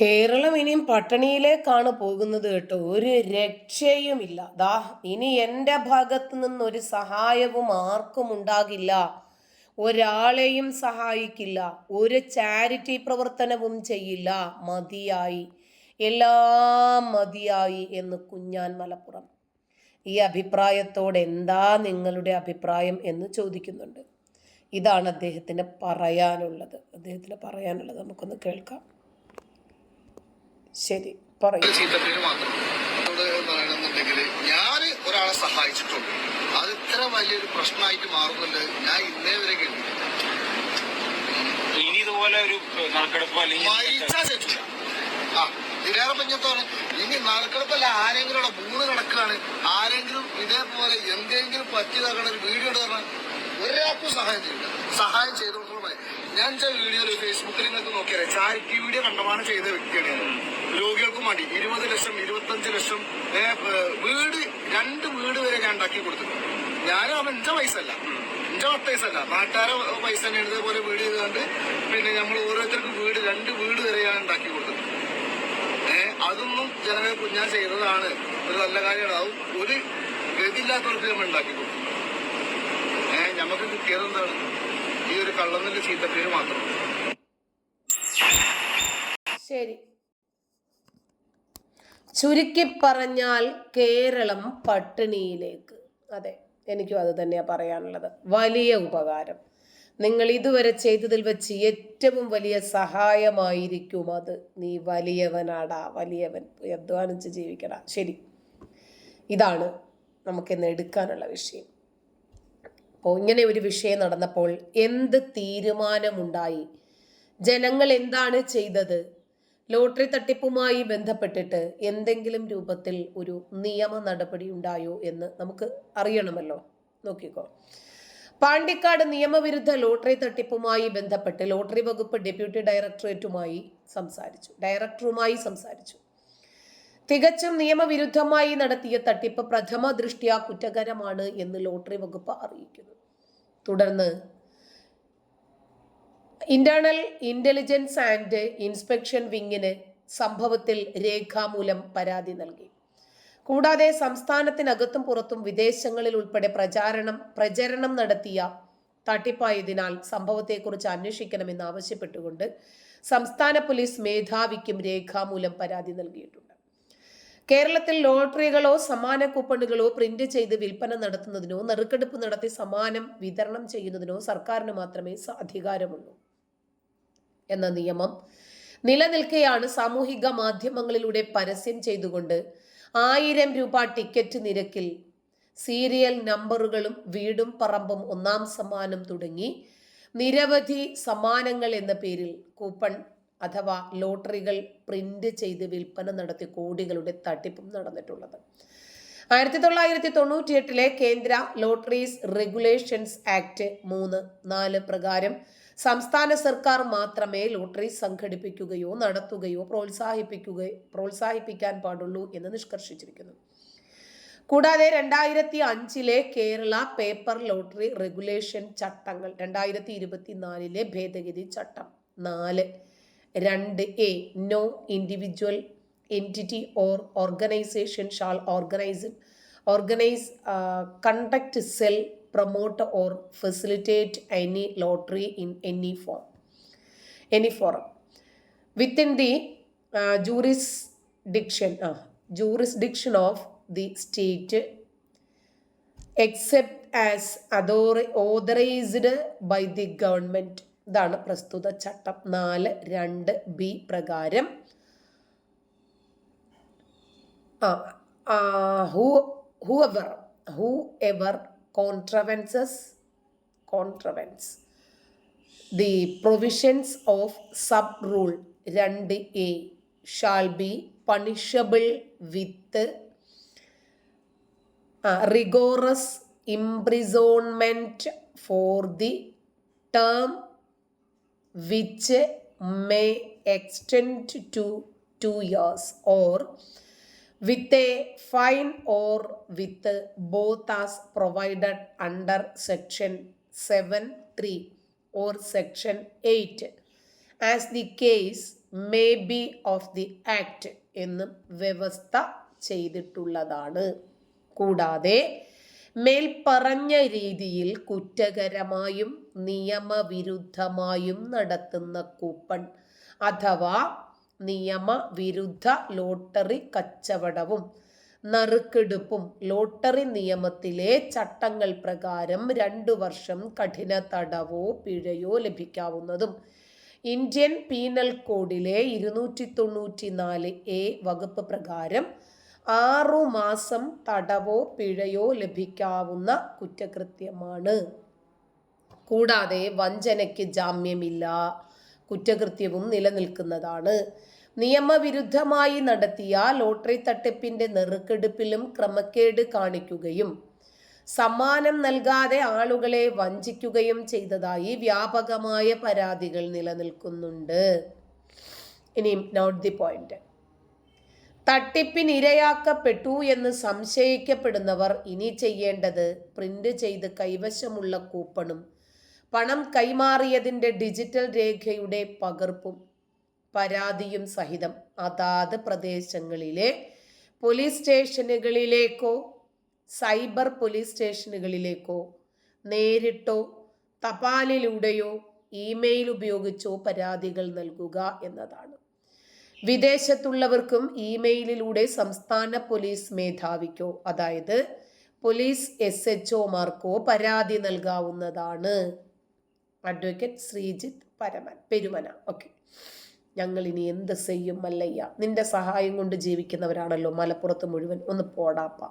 കേരളം ഇനിയും പട്ടിണിയിലേക്കാണ് പോകുന്നത് കേട്ടോ ഒരു രക്ഷയുമില്ല ദാ ഇനി എൻ്റെ ഭാഗത്തു നിന്നൊരു ഒരു സഹായവും ആർക്കും ഉണ്ടാകില്ല ഒരാളെയും സഹായിക്കില്ല ഒരു ചാരിറ്റി പ്രവർത്തനവും ചെയ്യില്ല മതിയായി എല്ലാം മതിയായി എന്ന് കുഞ്ഞാൻ മലപ്പുറം ഈ അഭിപ്രായത്തോടെ എന്താ നിങ്ങളുടെ അഭിപ്രായം എന്ന് ചോദിക്കുന്നുണ്ട് ഇതാണ് അദ്ദേഹത്തിന് പറയാനുള്ളത് അദ്ദേഹത്തിന് പറയാനുള്ളത് നമുക്കൊന്ന് കേൾക്കാം ശരി പറയും ഞാൻ ഒരാളെ സഹായിച്ചിട്ടുണ്ട് അത് ഇത്ര വലിയൊരു പ്രശ്നമായിട്ട് മാറുന്നുണ്ട് ഞാൻ ഇന്നേ വരെ ഇനി ഇതുപോലെ ഒരു നറുക്കെടുപ്പ് അല്ലെങ്കിൽ ആ ഇതിലേറെ പഞ്ഞത്താണ് ഇനി നറുക്കെടുപ്പല്ല ആരെങ്കിലും മൂന്ന് കിടക്കാണ് ആരെങ്കിലും ഇതേപോലെ എന്തെങ്കിലും പറ്റിയതാക്കണ ഒരു വീഡിയോ ഇടുകയാണ് ഒരാൾക്കും സഹായം ചെയ്യില്ല സഹായം ചെയ്തു ഞാൻ ചില വീഡിയോയിൽ ഫേസ്ബുക്കിൽ നിങ്ങൾക്ക് നോക്കിയാൽ ചാരിറ്റി വീഡിയോ കണ്ടമാനം ചെയ്ത വ്യക്തിയാണ് രോഗികൾക്ക് വേണ്ടി ഇരുപത് ലക്ഷം ഇരുപത്തഞ്ച് ലക്ഷം വീട് രണ്ട് വീട് വരെ ഞാൻ ഉണ്ടാക്കി കൊടുത്തിട്ടുണ്ട് ഞാനും അവൻ എന്റെ പൈസ അല്ല എന്റെ പത്ത് പൈസ അല്ല നാട്ടുകാരെ പൈസ തന്നെ ഇതേപോലെ വീട് ചെയ്തുകൊണ്ട് പിന്നെ നമ്മൾ ഓരോരുത്തർക്കും വീട് രണ്ട് വീട് വരെ ഞാൻ ഉണ്ടാക്കി കൊടുത്തിട്ടുണ്ട് ഏഹ് അതൊന്നും ജനങ്ങൾ കുഞ്ഞാൻ ചെയ്തതാണ് ഒരു നല്ല കാര്യമാണ് ഒരു ഗതിയില്ലാത്തവർക്ക് നമ്മൾ ഉണ്ടാക്കി കൊടുത്തു ഏഹ് നമുക്ക് കിട്ടിയത് എന്താണ് ഈ ഒരു കള്ളനിന്റെ ചീത്തപ്പേര് മാത്രം ശരി ചുരുക്കി പറഞ്ഞാൽ കേരളം പട്ടിണിയിലേക്ക് അതെ എനിക്കും അത് തന്നെയാണ് പറയാനുള്ളത് വലിയ ഉപകാരം നിങ്ങൾ ഇതുവരെ ചെയ്തതിൽ വെച്ച് ഏറ്റവും വലിയ സഹായമായിരിക്കും അത് നീ വലിയവനാടാ വലിയവൻ അധ്വാനിച്ച് ജീവിക്കടാ ശരി ഇതാണ് നമുക്കിന്ന് എടുക്കാനുള്ള വിഷയം അപ്പോൾ ഇങ്ങനെ ഒരു വിഷയം നടന്നപ്പോൾ എന്ത് തീരുമാനമുണ്ടായി ജനങ്ങൾ എന്താണ് ചെയ്തത് ലോട്ടറി തട്ടിപ്പുമായി ബന്ധപ്പെട്ടിട്ട് എന്തെങ്കിലും രൂപത്തിൽ ഒരു നിയമ നടപടി ഉണ്ടായോ എന്ന് നമുക്ക് അറിയണമല്ലോ നോക്കിക്കോ പാണ്ടിക്കാട് നിയമവിരുദ്ധ ലോട്ടറി തട്ടിപ്പുമായി ബന്ധപ്പെട്ട് ലോട്ടറി വകുപ്പ് ഡെപ്യൂട്ടി ഡയറക്ടറേറ്റുമായി സംസാരിച്ചു ഡയറക്ടറുമായി സംസാരിച്ചു തികച്ചും നിയമവിരുദ്ധമായി നടത്തിയ തട്ടിപ്പ് പ്രഥമ ദൃഷ്ടിയ കുറ്റകരമാണ് എന്ന് ലോട്ടറി വകുപ്പ് അറിയിക്കുന്നു തുടർന്ന് ഇന്റേണൽ ഇന്റലിജൻസ് ആൻഡ് ഇൻസ്പെക്ഷൻ വിങ്ങിന് സംഭവത്തിൽ രേഖാമൂലം പരാതി നൽകി കൂടാതെ സംസ്ഥാനത്തിനകത്തും പുറത്തും വിദേശങ്ങളിൽ ഉൾപ്പെടെ പ്രചാരണം പ്രചരണം നടത്തിയ തട്ടിപ്പായതിനാൽ സംഭവത്തെക്കുറിച്ച് അന്വേഷിക്കണമെന്ന് ആവശ്യപ്പെട്ടുകൊണ്ട് സംസ്ഥാന പോലീസ് മേധാവിക്കും രേഖാമൂലം പരാതി നൽകിയിട്ടുണ്ട് കേരളത്തിൽ ലോട്ടറികളോ സമാന കൂപ്പണുകളോ പ്രിന്റ് ചെയ്ത് വിൽപ്പന നടത്തുന്നതിനോ നറുക്കെടുപ്പ് നടത്തി സമാനം വിതരണം ചെയ്യുന്നതിനോ സർക്കാരിന് മാത്രമേ അധികാരമുള്ളൂ എന്ന നിയമം നിലനിൽക്കെയാണ് സാമൂഹിക മാധ്യമങ്ങളിലൂടെ പരസ്യം ചെയ്തുകൊണ്ട് ആയിരം രൂപ ടിക്കറ്റ് നിരക്കിൽ സീരിയൽ നമ്പറുകളും വീടും പറമ്പും ഒന്നാം സമ്മാനം തുടങ്ങി നിരവധി സമ്മാനങ്ങൾ എന്ന പേരിൽ കൂപ്പൺ അഥവാ ലോട്ടറികൾ പ്രിന്റ് ചെയ്ത് വിൽപ്പന നടത്തി കോടികളുടെ തട്ടിപ്പും നടന്നിട്ടുള്ളത് ആയിരത്തി തൊള്ളായിരത്തി തൊണ്ണൂറ്റി എട്ടിലെ കേന്ദ്ര ലോട്ടറീസ് റെഗുലേഷൻസ് ആക്ട് മൂന്ന് നാല് പ്രകാരം സംസ്ഥാന സർക്കാർ മാത്രമേ ലോട്ടറി സംഘടിപ്പിക്കുകയോ നടത്തുകയോ പ്രോത്സാഹിപ്പിക്കുകയോ പ്രോത്സാഹിപ്പിക്കാൻ പാടുള്ളൂ എന്ന് നിഷ്കർഷിച്ചിരിക്കുന്നു കൂടാതെ രണ്ടായിരത്തി അഞ്ചിലെ കേരള പേപ്പർ ലോട്ടറി റെഗുലേഷൻ ചട്ടങ്ങൾ രണ്ടായിരത്തി നാലിലെ ഭേദഗതി ചട്ടം നാല് 2a. No individual entity or organization shall organize, uh, conduct, sell, promote or facilitate any lottery in any form, any forum. Within the uh, uh, jurisdiction of the state, except as authorized by the government. ഇതാണ് പ്രസ്തുത ചട്ടം നാല് രണ്ട് B പ്രകാരം whoever whoever contravenes contravenes the provisions of sub rule രണ്ട് A shall be punishable with rigorous imprisonment for the term which may extend to two years or with a fine or with both as provided under section 7 3 or section 8 as the case may be of the act എന്നും വ്യവസ്ഥ ചെയ്തിട്ടുള്ളതാണ് കൂടാതെ മേൽപ്പറഞ്ഞ രീതിയിൽ കുറ്റകരമായും നിയമവിരുദ്ധമായും നടത്തുന്ന coupon അഥവാ നിയമവിരുദ്ധ lottery കച്ചവടവും നറുക്കെടുപ്പും ലോട്ടറി നിയമത്തിലെ ചട്ടങ്ങൾ പ്രകാരം രണ്ടു വർഷം കഠിന തടവോ പിഴയോ ലഭിക്കാവുന്നതും ഇന്ത്യൻ പീനൽ കോഡിലെ ഇരുന്നൂറ്റി തൊണ്ണൂറ്റി നാല് എ വകുപ്പ് പ്രകാരം ആറുമാസം തടവോ പിഴയോ ലഭിക്കാവുന്ന കുറ്റകൃത്യമാണ് കൂടാതെ വഞ്ചനയ്ക്ക് ജാമ്യമില്ല കുറ്റകൃത്യവും നിലനിൽക്കുന്നതാണ് നിയമവിരുദ്ധമായി നടത്തിയ ലോട്ടറി തട്ടിപ്പിൻ്റെ നെറുക്കെടുപ്പിലും ക്രമക്കേട് കാണിക്കുകയും സമ്മാനം നൽകാതെ ആളുകളെ വഞ്ചിക്കുകയും ചെയ്തതായി വ്യാപകമായ പരാതികൾ നിലനിൽക്കുന്നുണ്ട് ഇനി നോട്ട് ദി പോയിന്റ് തട്ടിപ്പിനിരയാക്കപ്പെട്ടു എന്ന് സംശയിക്കപ്പെടുന്നവർ ഇനി ചെയ്യേണ്ടത് പ്രിന്റ് ചെയ്ത് കൈവശമുള്ള കൂപ്പണും പണം കൈമാറിയതിൻ്റെ ഡിജിറ്റൽ രേഖയുടെ പകർപ്പും പരാതിയും സഹിതം അതാത് പ്രദേശങ്ങളിലെ പോലീസ് സ്റ്റേഷനുകളിലേക്കോ സൈബർ പോലീസ് സ്റ്റേഷനുകളിലേക്കോ നേരിട്ടോ തപാലിലൂടെയോ ഇമെയിൽ ഉപയോഗിച്ചോ പരാതികൾ നൽകുക എന്നതാണ് വിദേശത്തുള്ളവർക്കും ഇമെയിലിലൂടെ സംസ്ഥാന പോലീസ് മേധാവിക്കോ അതായത് പോലീസ് എസ് എച്ച് ഒമാർക്കോ പരാതി നൽകാവുന്നതാണ് അഡ്വക്കേറ്റ് ശ്രീജിത്ത് പരമൻ പെരുമന ഓക്കെ ഞങ്ങൾ ഇനി എന്ത് ചെയ്യും മല്ലയ്യ നിന്റെ സഹായം കൊണ്ട് ജീവിക്കുന്നവരാണല്ലോ മലപ്പുറത്ത് മുഴുവൻ ഒന്ന് പോടാപ്പ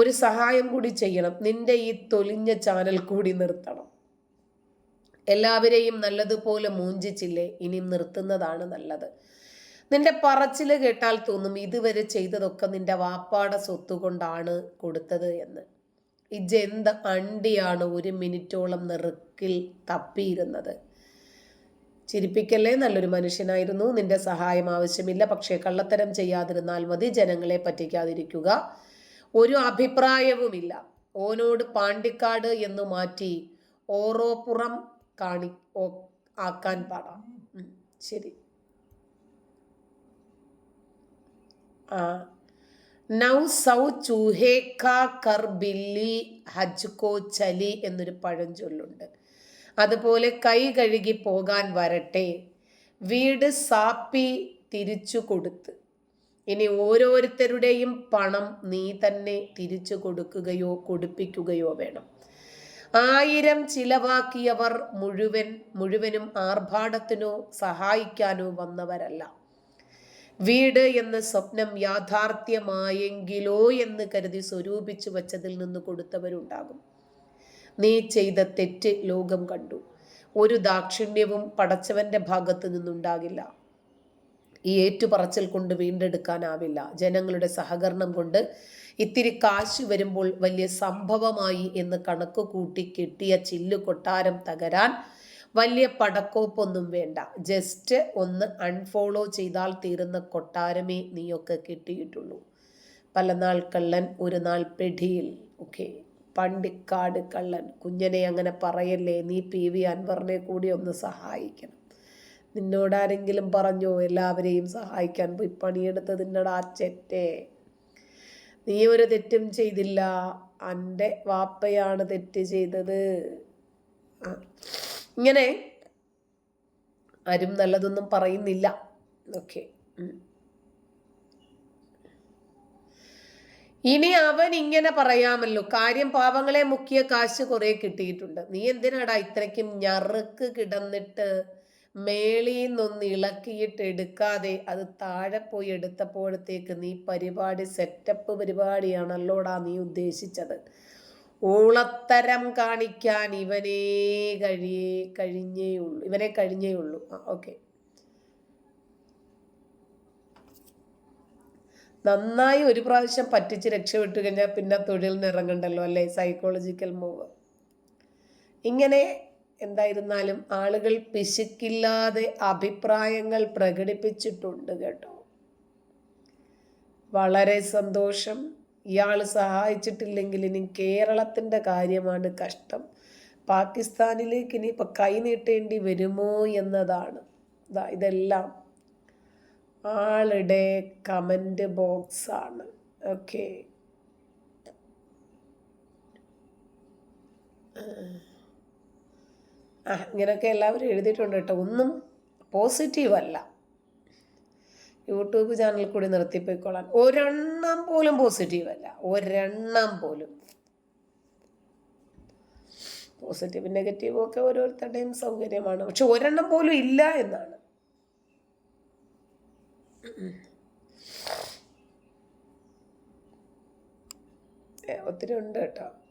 ഒരു സഹായം കൂടി ചെയ്യണം നിന്റെ ഈ തൊലിഞ്ഞ ചാനൽ കൂടി നിർത്തണം എല്ലാവരെയും നല്ലതുപോലെ മൂഞ്ചിച്ചില്ലേ ഇനി നിർത്തുന്നതാണ് നല്ലത് നിന്റെ പറച്ചിൽ കേട്ടാൽ തോന്നും ഇതുവരെ ചെയ്തതൊക്കെ നിന്റെ വാപ്പാടെ സ്വത്ത് കൊണ്ടാണ് കൊടുത്തത് എന്ന് ഇജെന്ത് അണ്ടിയാണ് ഒരു മിനിറ്റോളം നെറുക്കിൽ തപ്പിയിരുന്നത് ചിരിപ്പിക്കല്ലേ നല്ലൊരു മനുഷ്യനായിരുന്നു നിന്റെ സഹായം ആവശ്യമില്ല പക്ഷേ കള്ളത്തരം ചെയ്യാതിരുന്നാൽ മതി ജനങ്ങളെ പറ്റിക്കാതിരിക്കുക ഒരു അഭിപ്രായവുമില്ല ഓനോട് പാണ്ടിക്കാട് എന്ന് മാറ്റി ഓറോപ്പുറം കാണി ആക്കാൻ പാടാം ശരി നൗ സൗ ചുഹേക്ക കർ ബില്ലി ഹജ്കോ ചലി എന്നൊരു പഴഞ്ചൊല്ലുണ്ട് അതുപോലെ കൈ കഴുകി പോകാൻ വരട്ടെ വീട് സാപ്പി തിരിച്ചു കൊടുത്ത് ഇനി ഓരോരുത്തരുടെയും പണം നീ തന്നെ തിരിച്ചു കൊടുക്കുകയോ കൊടുപ്പിക്കുകയോ വേണം ആയിരം ചിലവാക്കിയവർ മുഴുവൻ മുഴുവനും ആർഭാടത്തിനോ സഹായിക്കാനോ വന്നവരല്ല വീട് എന്ന സ്വപ്നം യാഥാർത്ഥ്യമായെങ്കിലോ എന്ന് കരുതി സ്വരൂപിച്ചു വച്ചതിൽ നിന്ന് കൊടുത്തവരുണ്ടാകും നീ ചെയ്ത തെറ്റ് ലോകം കണ്ടു ഒരു ദാക്ഷിണ്യവും പടച്ചവന്റെ ഭാഗത്ത് നിന്നുണ്ടാകില്ല ഈ ഏറ്റുപറച്ചിൽ കൊണ്ട് വീണ്ടെടുക്കാനാവില്ല ജനങ്ങളുടെ സഹകരണം കൊണ്ട് ഇത്തിരി കാശ് വരുമ്പോൾ വലിയ സംഭവമായി എന്ന് കണക്ക് കൂട്ടി കെട്ടിയ ചില്ലു കൊട്ടാരം തകരാൻ വലിയ പടക്കോപ്പൊന്നും വേണ്ട ജസ്റ്റ് ഒന്ന് അൺഫോളോ ചെയ്താൽ തീരുന്ന കൊട്ടാരമേ നീയൊക്കെ കിട്ടിയിട്ടുള്ളൂ പല നാൾ കള്ളൻ ഒരു നാൾ പെടിയിൽ ഓക്കെ പണ്ടിക്കാട് കള്ളൻ കുഞ്ഞനെ അങ്ങനെ പറയല്ലേ നീ പി വി അൻവറിനെ കൂടി ഒന്ന് സഹായിക്കണം നിന്നോടാരെങ്കിലും പറഞ്ഞോ എല്ലാവരെയും സഹായിക്കാൻ പോയി പണിയെടുത്ത് നിന്നടാ ചെറ്റേ നീ ഒരു തെറ്റും ചെയ്തില്ല എൻ്റെ വാപ്പയാണ് തെറ്റ് ചെയ്തത് ആ ഇങ്ങനെ ആരും നല്ലതൊന്നും പറയുന്നില്ല ഓക്കെ ഇനി അവൻ ഇങ്ങനെ പറയാമല്ലോ കാര്യം പാവങ്ങളെ മുക്കിയ കാശ് കുറെ കിട്ടിയിട്ടുണ്ട് നീ എന്തിനാടാ ഇത്രയ്ക്കും ഞറുക്ക് കിടന്നിട്ട് നിന്നൊന്ന് ഇളക്കിയിട്ട് എടുക്കാതെ അത് താഴെ പോയി എടുത്തപ്പോഴത്തേക്ക് നീ പരിപാടി സെറ്റപ്പ് പരിപാടിയാണല്ലോടാ നീ ഉദ്ദേശിച്ചത് ഊളത്തരം കാണിക്കാൻ ഇവനേ കഴിയേ കഴിഞ്ഞേ ഉള്ളൂ ഇവനെ കഴിഞ്ഞേ ഉള്ളൂ ആ ഓക്കെ നന്നായി ഒരു പ്രാവശ്യം പറ്റിച്ച് രക്ഷപ്പെട്ടു കഴിഞ്ഞാൽ പിന്നെ തൊഴിലിന് ഇറങ്ങണ്ടല്ലോ അല്ലേ സൈക്കോളജിക്കൽ മൂവ് ഇങ്ങനെ എന്തായിരുന്നാലും ആളുകൾ പിശുക്കില്ലാതെ അഭിപ്രായങ്ങൾ പ്രകടിപ്പിച്ചിട്ടുണ്ട് കേട്ടോ വളരെ സന്തോഷം ഇയാൾ സഹായിച്ചിട്ടില്ലെങ്കിൽ ഇനി കേരളത്തിൻ്റെ കാര്യമാണ് കഷ്ടം പാകിസ്ഥാനിലേക്ക് ഇനി ഇപ്പം കൈനീട്ടേണ്ടി വരുമോ എന്നതാണ് ഇതെല്ലാം ആളുടെ കമൻറ്റ് ബോക്സാണ് ഓക്കെ ആ ഇങ്ങനെയൊക്കെ എല്ലാവരും എഴുതിയിട്ടുണ്ട് കേട്ടോ ഒന്നും പോസിറ്റീവല്ല യൂട്യൂബ് ചാനൽ കൂടി നിർത്തിപ്പോയിക്കൊള്ളാൻ ഒരെണ്ണം പോലും പോസിറ്റീവ് അല്ല ഒരെണ്ണം പോലും പോസിറ്റീവ് നെഗറ്റീവ് ഒക്കെ ഓരോരുത്തരുടെയും സൗകര്യമാണ് പക്ഷെ ഒരെണ്ണം പോലും ഇല്ല എന്നാണ് ഒത്തിരി ഉണ്ട് കേട്ടോ